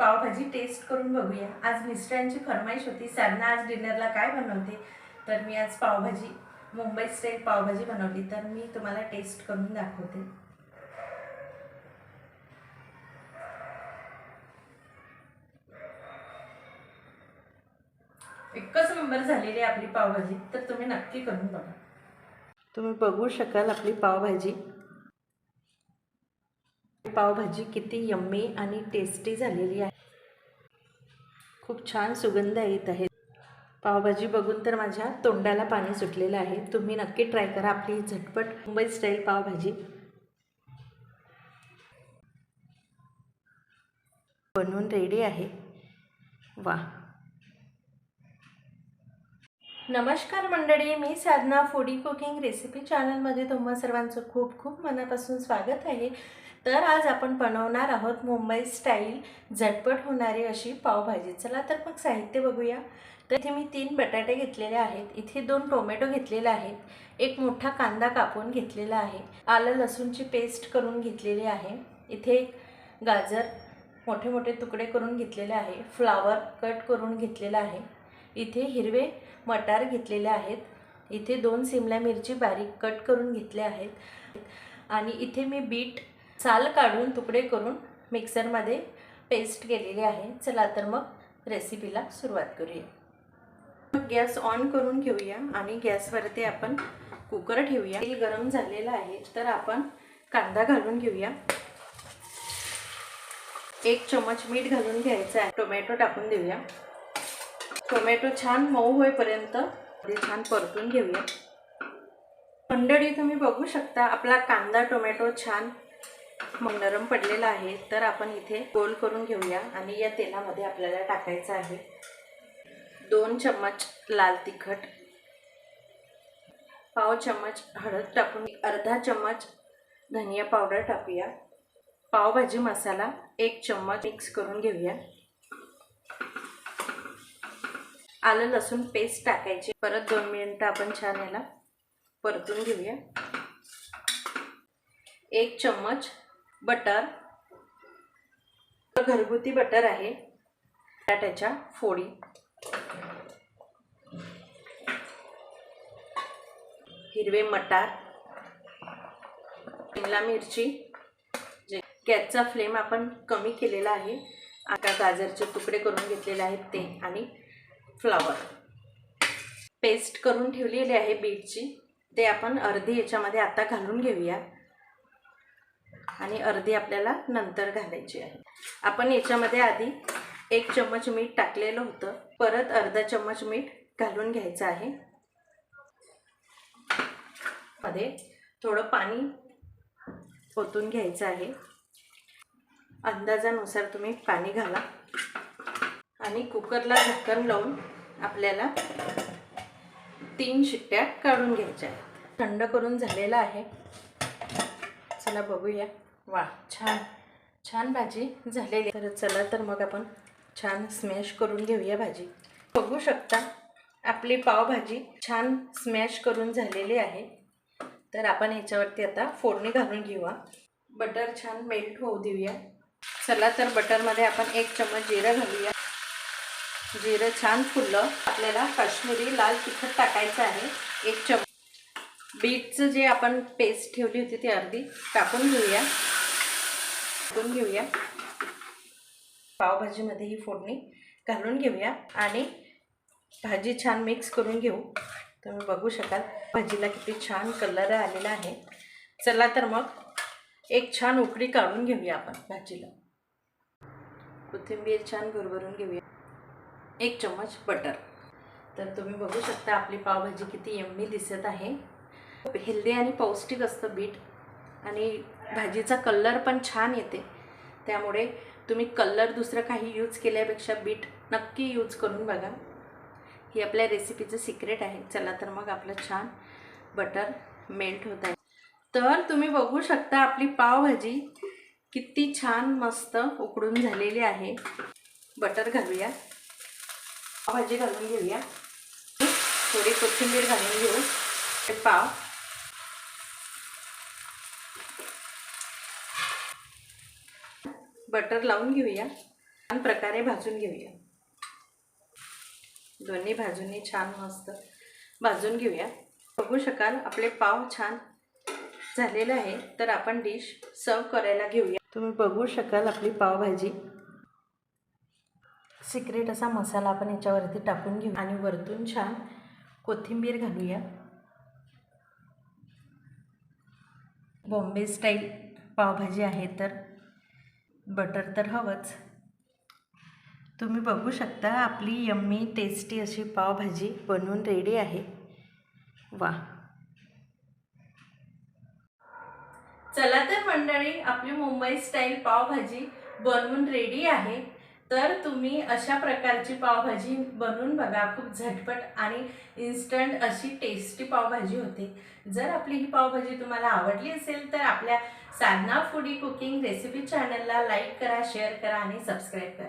Pav bhaji taste करून बघूया. आज मिस्टरांची फरमाईश होती साधना आज डिनरला काय बनवते? तर मी आज पावभाजी मुंबई स्टाईल पावभाजी बनवली. तर मी तुम्हाला टेस्ट करून दाखवते. एकच नंबर झालेली आहे आपली पावभाजी तर तुम्ही नक्की करून बघा. तुम्ही बघू शकाल आपली पावभाजी. पावभाजी किती यम्मी आणि टेस्टी झालेली आहे. खूप छान सुगंध येत आहे. पावभाजी बघून तर माझ्या तोंडाला पाणी सुटलेलं आहे. तुम्ही नक्की ट्राय करा आपली झटपट मुंबई स्टाईल पावभाजी. बनवून रेडी आहे. वा. नमस्कार मंडळी मी साधना फूडी कुकिंग रेसिपी चॅनलमध्ये तुम्हा सर्वांचं खूप खूप मनापासून स्वागत आहे. तर आज आपण बनवणार आहोत मुंबई स्टाईल झटपट होणारी अशी पावभाजी. चला तर मग साहित्य बघूया. तर इथे मी तीन बटाटे घेतलेले आहेत. इथे दोन टोमॅटो घेतलेले आहेत. एक मोठा कांदा कापून घेतलेला आहे. आलं लसूणची पेस्ट करून घेतलेली आहे. इथे एक गाजर मोठे मोठे तुकडे करून घेतलेले आहे. फ्लावर कट करून घेतलेला आहे. इथे हिरवे मटार घेतलेले आहेत. इथे दोन सिमला मिरची बारीक कट करून घेतले आहेत. आणि इथे मी बीट साल काढून तुकडे करून मिक्सरमध्ये पेस्ट केलेली आहे. चला तर मग रेसिपीला सुरुवात करूया. मग गॅस ऑन करून घेऊया आणि गॅसवरती आपण कुकर ठेवूया. तेल गरम झालेलं आहे तर आपण कांदा घालून घेऊया. एक चमच मीठ घालून घ्यायचं आहे. टोमॅटो टाकून देऊया. टोमॅटो छान मऊ होईपर्यंत ते छान परतून घेऊया. मंडळी तुम्ही बघू शकता आपला कांदा टोमॅटो छान नरम पडलेला आहे तर आपण इथे गोल करून घेऊया. आणि या तेलामध्ये आपल्याला टाकायचं आहे. दोन चम्मच लाल तिखट पाव चम्मच हळद टाकून अर्धा चम्मच धनिया पावडर टाकूया. पावभाजी मसाला एक चम्मच मिक्स करून घेऊया. आलं लसूण पेस्ट टाकायची. परत दोन मिनिटं आपण छान याला परतून घेऊया. एक चम्मच बटर. घरगुती बटर आहे. बटाट्याच्या फोडी. हिरवे मटार. शिमला मिरची. जे गॅसचा फ्लेम आपण कमी केलेला आहे. आता गाजरचे तुकडे करून घेतलेले आहेत ते आणि फ्लावर. पेस्ट करून ठेवलेली आहे बीटची. ते आपण अर्धी याच्यामध्ये आता घालून घेऊया. आणि अर्धी आपल्याला नंतर घालायची आहे. आपण याच्यामध्ये आधी एक चम्मच मीठ टाकलेलं होतं. परत अर्धा चम्मच मीठ घालून घ्यायचं आहे. मध्ये थोडं पाणी ओतून घ्यायचं आहे. अंदाजानुसार तुम्ही पाणी घाला. आणि कुकरला झाकण लावून आपल्याला तीन शिट्ट्या काढून घ्यायच्या आहेत. थंड करून झालेलं आहे. चला बघूया. वा छान. छान भाजी झालेली तर चला तर मग आपण छान स्मॅश करून घेऊया भाजी. बघू शकता आपली पावभाजी छान स्मॅश करून झालेली आहे. तर आपण ह्याच्यावरती आता फोडणी घालून घेऊया. बटर छान मेल्ट होऊ देऊया. चला तर बटरमध्ये आपण एक चम्मच जिरं घालूया. जिरं छान फुललं. आपल्याला काश्मीरी लाल तिखट टाकायचं आहे. एक चम बीटचं जे आपण पेस्ट ठेवली होती ती अर्धी टाकून घेऊया. करून घेऊया. पावभाजीमध्ये ही फोडणी घालून घेऊया आणि भाजी छान मिक्स करून घेऊ. तुम्ही बघू शकाल भाजीला किती छान कलर आलेला आहे. चला तर मग एक छान उकडी काढून घेऊया आपण भाजीला. कोथिंबीर छान भरभरून घेऊया. एक चम्मच बटर. तर तुम्ही बघू शकता आपली पावभाजी किती यम्मी दिसत आहे. हेल्दी आणि पौष्टिक असतं बीट आणि भाजीचा कलर पण छान येते. त्यामुळे तुम्ही कलर दुसरं काही यूज केल्यापेक्षा बीट नक्की यूज करून बघा. ही आपल्या रेसिपीचं सिक्रेट आहे. चला तर मग आपलं छान बटर मेल्ट होत आहे. तर तुम्ही बघू शकता आपली पावभाजी किती छान मस्त उकडून झालेली आहे. बटर घालूया. पावभाजी घालून घेऊया. थोडी कोथिंबीर घालून घेऊ. ते पाव. बटर लावून घेऊया. छान प्रकारे भाजून घेऊया. दोन्ही भाजूंनी छान मस्त भाजून घेऊया. बघू शकाल आपले पाव छान झालेलं आहे. तर आपण डिश सर्व करायला घेऊया. तुम्ही बघू शकाल आपली पावभाजी सिक्रेट असा मसाला आपण याच्यावरती टाकून घेऊ. आणि वरतून छान कोथिंबीर घालूया. बॉम्बे स्टाईल पावभाजी आहे तर. बटर तर हवंच. तुम्ही बघू शकता आपली यम्मी टेस्टी अशी पावभाजी बनवून रेडी आहे. वा चला तर मंडळी आपली मुंबई स्टाईल पावभाजी बनवून रेडी आहे. तर तुम्ही अशा प्रकारची पावभाजी बनवून बघा खूप झटपट आणि इन्स्टंट अशी टेस्टी पावभाजी होते. जर आपली ही पावभाजी तुम्हाला आवडली असेल तर आपल्या साधना फूडी कुकिंग रेसिपी चॅनलला लाईक करा शेअर करा आणि सबस्क्राईब करा.